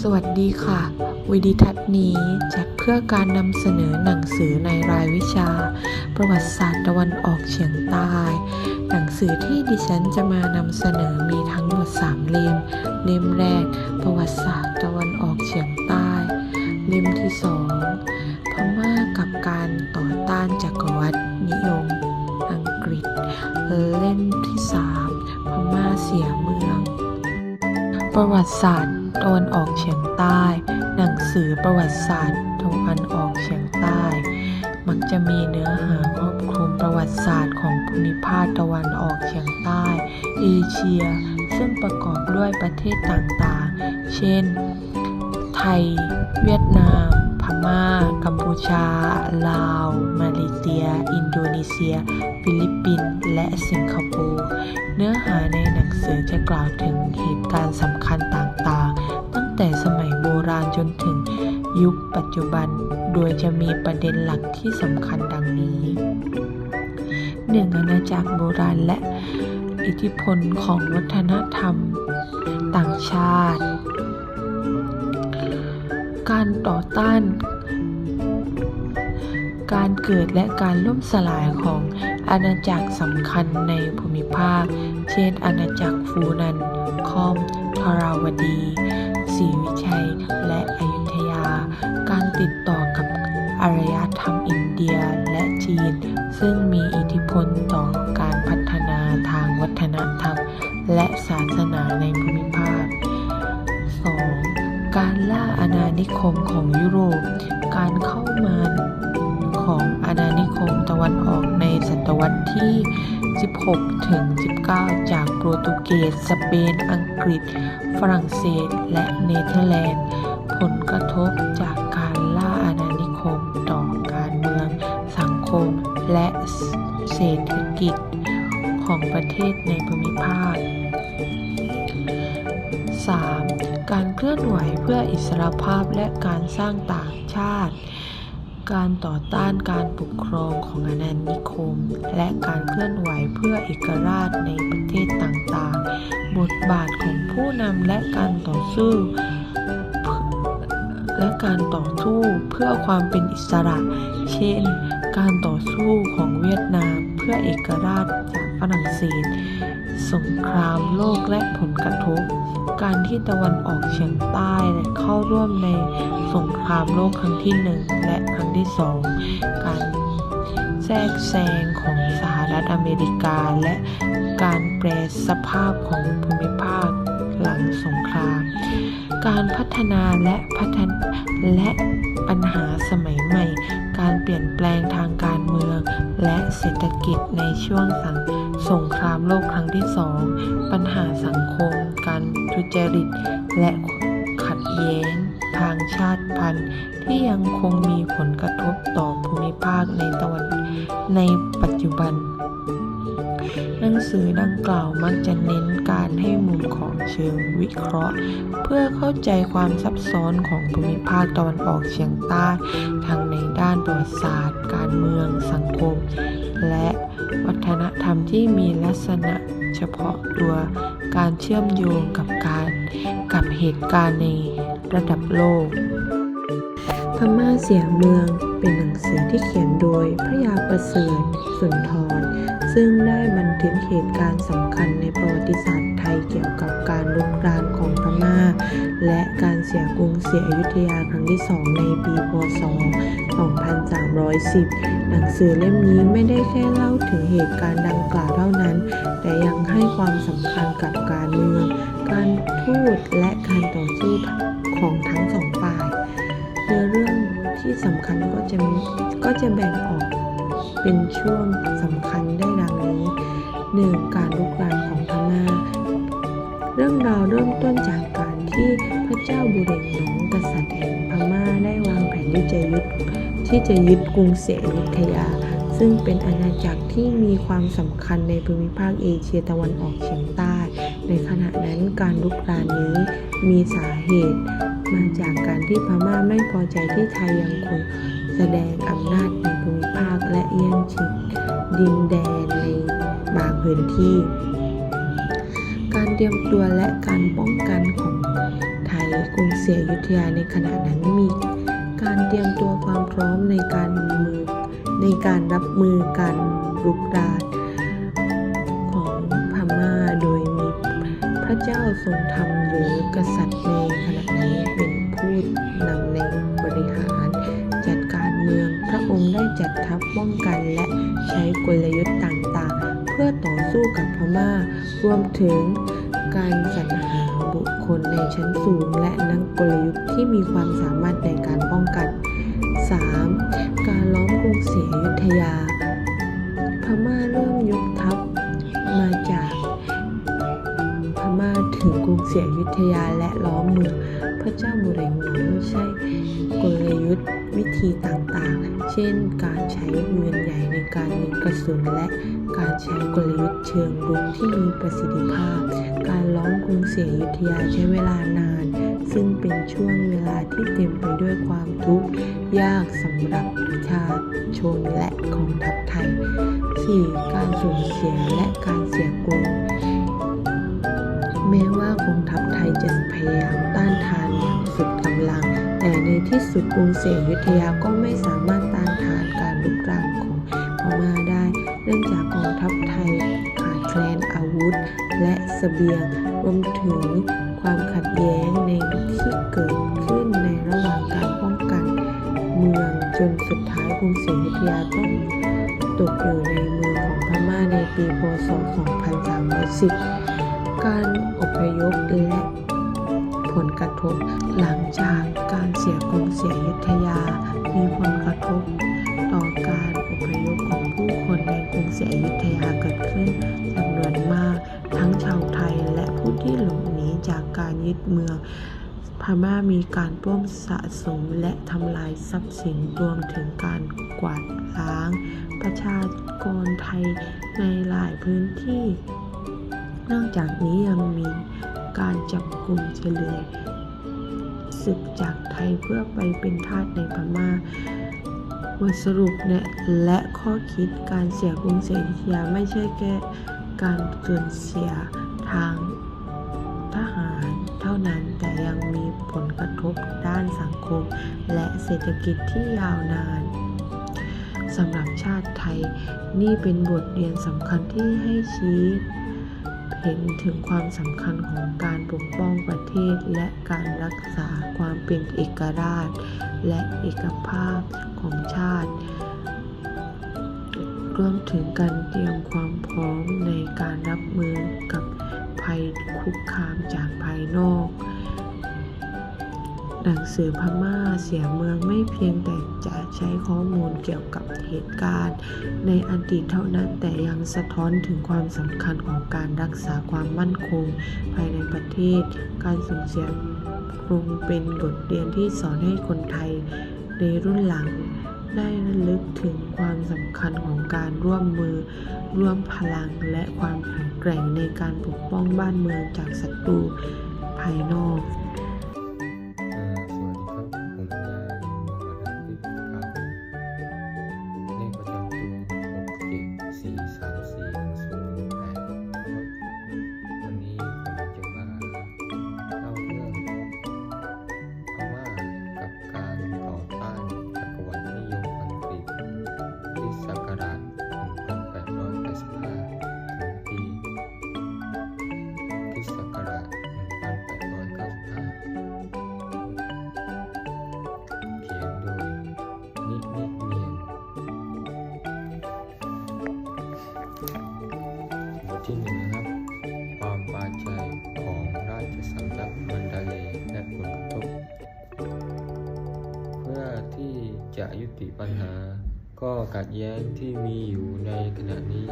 สวัสดีค่ะ วิดีทัศน์นี้จัดเพื่อการนำเสนอหนังสือในรายวิชา ประวัติศาสตร์ตะวันออกเฉียงใต้ หนังสือที่ดิฉันจะมานำเสนอมีทั้งหมด3เล่ม เล่มแรก ประวัติศาสตร์ตะวันออกเฉียงใต้ เล่มที่2พม่ากับการต่อต้านจักรวรรดินิยม อังกฤษ เล่มที่3พม่าเสียเมือง ประวัติศาสตร์ ตะวันออกเฉียงใต้ หนังสือประวัติศาสตร์ตะวันออกเฉียงใต้ มักจะมีเนื้อหาครอบคลุมประวัติศาสตร์ของภูมิภาคตะวันออกเฉียงใต้ เอเชีย ซึ่งประกอบด้วยประเทศต่างๆ เช่น ไทย เวียดนาม พม่า กัมพูชา ลาว มาเลเซีย อินโดนีเซีย ฟิลิปปินส์ และสิงคโปร์ เนื้อหาในหนังสือจะกล่าวถึงเหตุการณ์สำคัญต่างๆ แต่สมัยโบราณจนถึงยุคปัจจุบัน โดยจะมีประเด็นหลักที่สำคัญดังนี้ 1. อาณาจักรโบราณและอิทธิพลของวัฒนธรรมต่างชาติ การต่อต้าน การเกิดและการล่มสลายของอาณาจักรสำคัญในภูมิภาค เช่น อาณาจักรฟูนัน คอมทราวดี ศรีวิชัยและอยุธยา การติดต่อกับอารยธรรมอินเดียและจีน ซึ่งมีอิทธิพลต่อการพัฒนาทางวัฒนธรรม และศาสนาในภูมิภาค 2. การล่าอาณานิคมของยุโรป การเข้ามาของอาณานิคมตะวันออกในศตวรรษที่ 16 ถึง 19 จากโปรตุเกส สเปน อังกฤษ ฝรั่งเศส และเนเธอร์แลนด์ ผลกระทบจากการล่าอาณานิคมต่อการเมือง สังคม และเศรษฐกิจของประเทศในภูมิภาค 3. การเคลื่อนไหวเพื่ออิสรภาพและการสร้างต่างชาติ การต่อต้านการปกครองของอาณานิคม และการเคลื่อนไหวเพื่อเอกราชในประเทศต่างๆ บทบาทของผู้นำและการต่อสู้และการต่อสู้เพื่อความเป็นอิสระ เช่น การต่อสู้ของเวียดนามเพื่อเอกราชจากฝรั่งเศส สงครามโลกและผลกระทบ การที่ตะวันออกเฉียงใต้และเข้าร่วมในสงครามโลกครั้งที่หนึ่งและ ที่สองการแทรกแซงของสหรัฐอเมริกา และการแปรสภาพของภูมิภาคหลังสงคราม การพัฒนาและพัฒนและปัญหาสมัยใหม่ การเปลี่ยนแปลงทางการเมือง และเศรษฐกิจในช่วงสังสงครามโลกครั้งที่สอง ปัญหาสังคม การทุจริต และขัดแย้งทางชาติพันธุ์ ที่ยังคงมีผลกระทบต่อภูมิภาคในตะวันในปัจจุบัน หนังสือดังกล่าวมักจะเน้นการให้มุมของเชิงวิเคราะห์ เพื่อเข้าใจความซับซ้อนของภูมิภาคตะวันออกเฉียงใต้ทั้งในด้านประวัติศาสตร์ การเมือง สังคม และวัฒนธรรมที่มีลักษณะเฉพาะตัวการเชื่อมโยงกับการกับเหตุการณ์ในระดับโลก เสียเมืองเป็นหนังสือที่เขียนโดยพระยาประเสริฐสุนทร ซึ่งได้บันทึกเหตุการณ์สำคัญในประวัติศาสตร์ไทยเกี่ยวกับการลุกรานของพม่า และการเสียกรุงศรียอยุธยาครั้งที่สองในปีพศ 2310 หนังสือเล่มนี้ไม่ได้แค่เล่าถึงเหตุการณ์ดังกล่าวเท่านั้น แต่ยังให้ความสำคัญกับการเมือง การทูตและการต่อสู้ของทั้งสอง สำคัญก็จะมีก็จะแบ่งออกเป็นช่วงสำคัญได้ดังนี้ 1. การลุกรานของพม่า เรื่องราวเริ่มต้นจากการที่พระเจ้าบุเรงนงกษัตริย์แห่งพม่าได้วางแผนที่จะยึดที่จะยึดกรุงศรีอยุธยา ซึ่งเป็นอาณาจักรที่มีความสำคัญในภูมิภาคเอเชียตะวันออกเฉียงใต้ ในขณะนั้นการลุกรานนี้มีสาเหตุ มาจากการที่พม่าไม่พอใจที่ไทยยังคงแสดงอำนาจในภูมิภาคและแย่งชิงดินแดนในบางพื้นที่ การเตรียมตัวและการป้องกันของไทยศรีอยุธยาในขณะนั้นมีการเตรียมตัวความพร้อมในการมือในการรับมือการรุกราน เจ้าทรงธรรมหรือกษัตริย์ในขณะนั้นเป็นผู้นำในบริหาร จัดการเมือง พระองค์ได้จัดทัพป้องกันและใช้กลยุทธ์ต่างๆ เพื่อต่อสู้กับพม่า รวมถึงการสรรหาบุคคลในชั้นสูง และนักกลยุทธ์ที่มีความสามารถในการป้องกัน 3. การล้อมกรุงศรีอยุธยา พม่าเริ่มยกทัพมาจาก ถึงกรุงศรีอยุธยาและล้อมเมือง พระเจ้าบุเรงหนใช้กลยุทธ์วิธีต่างๆ เช่น การใช้เมืองใหญ่ในการยิงกระสุนและการใช้กลยุทธ์เชิงรุกที่มีประสิทธิภาพ การล้อมกรุงศรีอยุทธยาใช้เวลานาน ซึ่งเป็นช่วงเวลาที่เต็มไปด้วยความทุกข์ยากสำหรับประชาชนและกองทัพไทย 4. การสูญเสียและการเสียกรุง แม้ว่ากองทัพไทยจะพยายามต้านทานอย่างสุดกำลัง แต่ในที่สุดกรุงศรีอยุธยาก็ไม่สามารถต้านทานการลุกรานของพม่าได้ เนื่องจากกองทัพไทยขาดแคลนอาวุธ และเสบียงรวมถึงความขัดแย้งในที่เกิดขึ้นในระหว่างการป้องกันเมืองจนสุดท้ายกรุงศรีอยุธยาต้องตกอยู่ในมือของพม่าในปีพศ 2310 การ อพยพและผลกระทบ หลังจากการเสียกรุงศรีอยุธยา มีผลกระทบ ต่อการอพยพของผู้คนในกรุงศรีอยุธยาเกิดขึ้นจำนวนมาก ทั้งชาวไทยและผู้ที่หลบหนีจากการยึดเมืองพม่ามีการปล้นสะสมและทำลายทรัพย์สินรวมถึงการกวาดล้าง ประชากรไทยในหลายพื้นที่ นอกจากนี้ยังมีการจับกลุ่มเฉลยศึกจากไทยเพื่อไปเป็นทาสในพม่าบทสรุปเนี่ยและข้อคิดการเสียกรุงศรียุธยาไม่ใช่แค่การสูญเสียทางทหารเท่านั้นแต่ยังมีผลกระทบด้านสังคม และเศรษฐกิจที่ยาวนานสำหรับชาติไทย นี่เป็นบทเรียนสำคัญที่ให้ชี้ เห็นถึงความสำคัญของการปกป้องประเทศ และการรักษาความเป็นเอกราช และเอกภาพของชาติ รวมถึงการเตรียมความพร้อมในการรับมือกับภัยคุกคามจากภายนอก หนังสือพม่าเสียเมืองไม่เพียงแต่จะใช้ข้อมูลเกี่ยวกับเหตุการณ์ ในอดีตเท่านั้นแต่ยังสะท้อนถึงความสำคัญของการรักษาความมั่นคง ภายในประเทศ การสูญเสียคงเป็นบทเรียนที่สอนให้คนไทยในรุ่นหลังได้ระลึกถึงความสำคัญของการร่วมมือ ร่วมพลังและความแข็งแกร่งในการปกป้องบ้านเมืองจากศัตรูภายนอก ที่หนึ่งนะครับ ความปาใจของราชสำนักมันดาเลและผลกระทบ เพื่อที่จะยุติปัญหาก็ขัดแย้งที่มีอยู่ในขณะนี้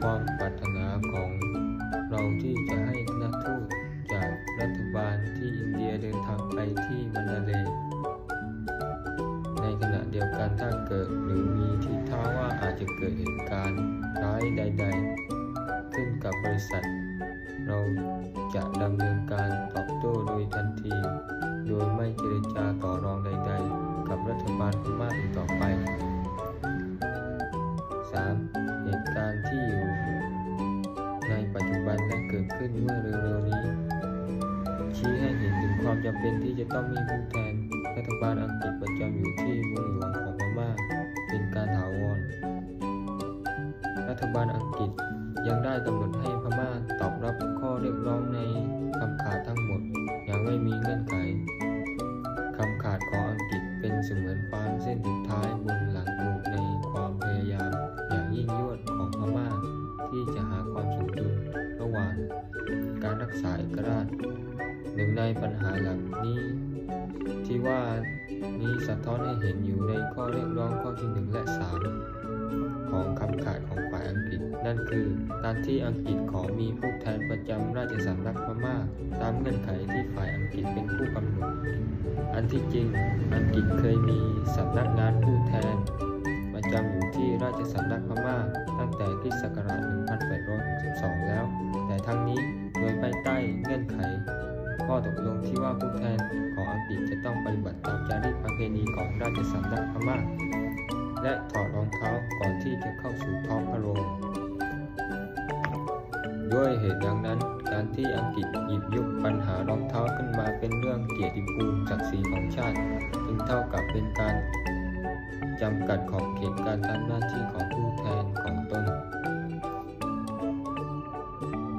ความปรารถนาของเราที่จะให้คณะทูตจากรัฐบาลที่อินเดียเดินทางไปที่มันดาเลในขณะเดียวกันถ้าเกิดหรือมีทิศทางว่าอาจจะเกิดเหตุการณ์ร้ายใด ๆ กับบริษัท เราจะดำเนินการตอบโต้โดยทันที โดยไม่เจรจาต่อรองใด ๆ กับรัฐบาลพม่าอีกต่อไป 3. เหตุการณ์ที่อยู่ในปัจจุบันและเกิดขึ้นเมื่อเร็วๆนี้ ชี้ให้เห็นถึงความความจำเป็นที่จะต้องมีผู้แทนรัฐบาลอังกฤษประจำอยู่ที่เมืองหลวงของพม่าเป็นการถาวร รัฐบาลอังกฤษ ยังได้กำหนดให้พม่าตอบรับข้อเรียกร้องในคำขาดทั้งหมด อย่างไม่มีเงื่อนไขคำขาดของอังกฤษเป็นเสมือนฟางเส้นสุดท้ายบนหลังบูในความพยายามอย่างยิ่งยวดของพม่าที่จะหาความสมดุลระหว่างการรักษาเอกราชหนึ่งในปัญหาหลักนี้ที่ว่านี้สะท้อนให้เห็นอยู่ในข้อเรียกร้องข้อที่หนึ่งและสาม ของคำขาดของฝ่ายอังกฤษ นั่นคือ การที่อังกฤษขอมีผู้แทนประจำราชสำนักพม่าตามเงื่อนไขที่ฝ่ายอังกฤษเป็นผู้กำหนด อันที่จริง อังกฤษเคยมีสำนักงานผู้แทน ประจำอยู่ที่ราชสำนักพม่าตั้งแต่คริสต์ศักราช 1862 แล้ว แต่ทั้งนี้โดยภายใต้เงื่อนไขข้อตกลงที่ว่าผู้แทนของอังกฤษจะต้องปฏิบัติตามจารีตประเพณีของราชสำนักพม่า และถอดรองเท้าก่อนที่จะเข้าสู่ท้องพระโรงด้วยเหตุดังนั้น การที่อังกฤษหยิบยกปัญหารองเท้าขึ้นมาเป็นเรื่องเกียรติภูมิศักดิ์ศรีของชาติ จึงเท่ากับเป็นการจำกัดขอบเขตการทำหน้าที่ของผู้แทนของตน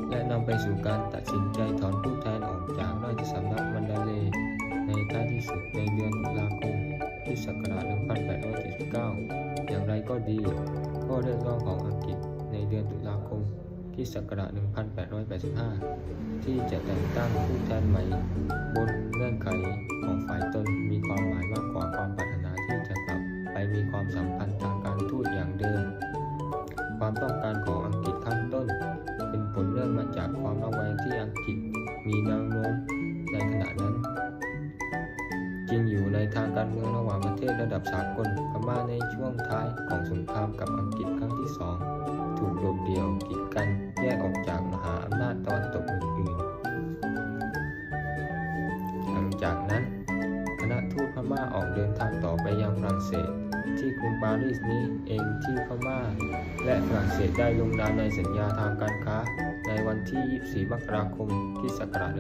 และนำไปสู่การตัดสินใจถอนผู้ ดี ข้อเรียกร้องของอังกฤษในเดือนตุลาคมคริสต์ศักราช 1885 ที่จะแต่งตั้งผู้แทนใหม่ บนเงื่อนไขของฝ่ายตนมีความหมายมาก จากนั้น คณะทูตพม่าออกเดินทางต่อไปยังฝรั่งเศส ที่กรุงปารีสนี้เองที่พม่า และฝรั่งเศสได้ลงนามในสัญญาทางการค้า ในวันที่ 24 มกราคมคริสต์ศักราช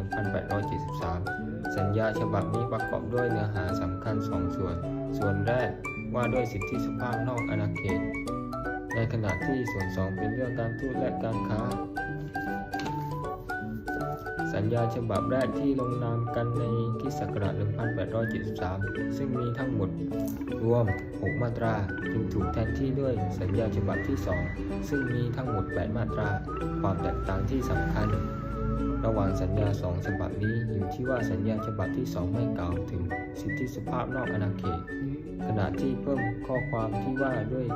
1873 สัญญาฉบับนี้ประกอบด้วยเนื้อหาสำคัญสองส่วน ส่วนแรกว่าด้วยสิทธิสภาพนอกอาณาเขต ในขณะที่ส่วนสองเป็นเรื่องการทูตและการค้า สัญญาฉบับแรกที่ลงนามกันในคิสต์ศักราช 1873 ซึ่งมีทั้งหมดรวม 6 มาตรา จึงถูกแทนที่ด้วยสัญญาฉบับที่ 2 ซึ่งมีทั้งหมด 8 มาตรา ความแตกต่างที่สำคัญ ระหว่างสัญญาสองฉบับนี้อยู่ที่ว่าสัญญาฉบับที่ 2 ไม่กล่าวถึงสิทธิสภาพนอกอาณาเขตขณะที่เพิ่มข้อความที่ว่าด้วย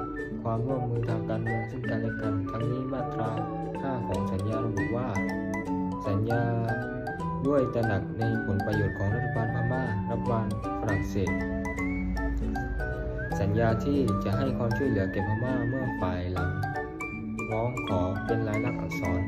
ความร่วมมือทางการเมืองซึ่งกันและกัน ทั้งนี้มาตรา 5 ของสัญญาระบุว่า สัญญาด้วยตระหนักในผลประโยชน์ของรัฐบาลพม่ารัฐบาลฝรั่งเศส สัญญาที่จะให้ความช่วยเหลือแก่พม่าเมื่อฝ่ายหลังร้องขอเป็นลายลักษณ์อักษร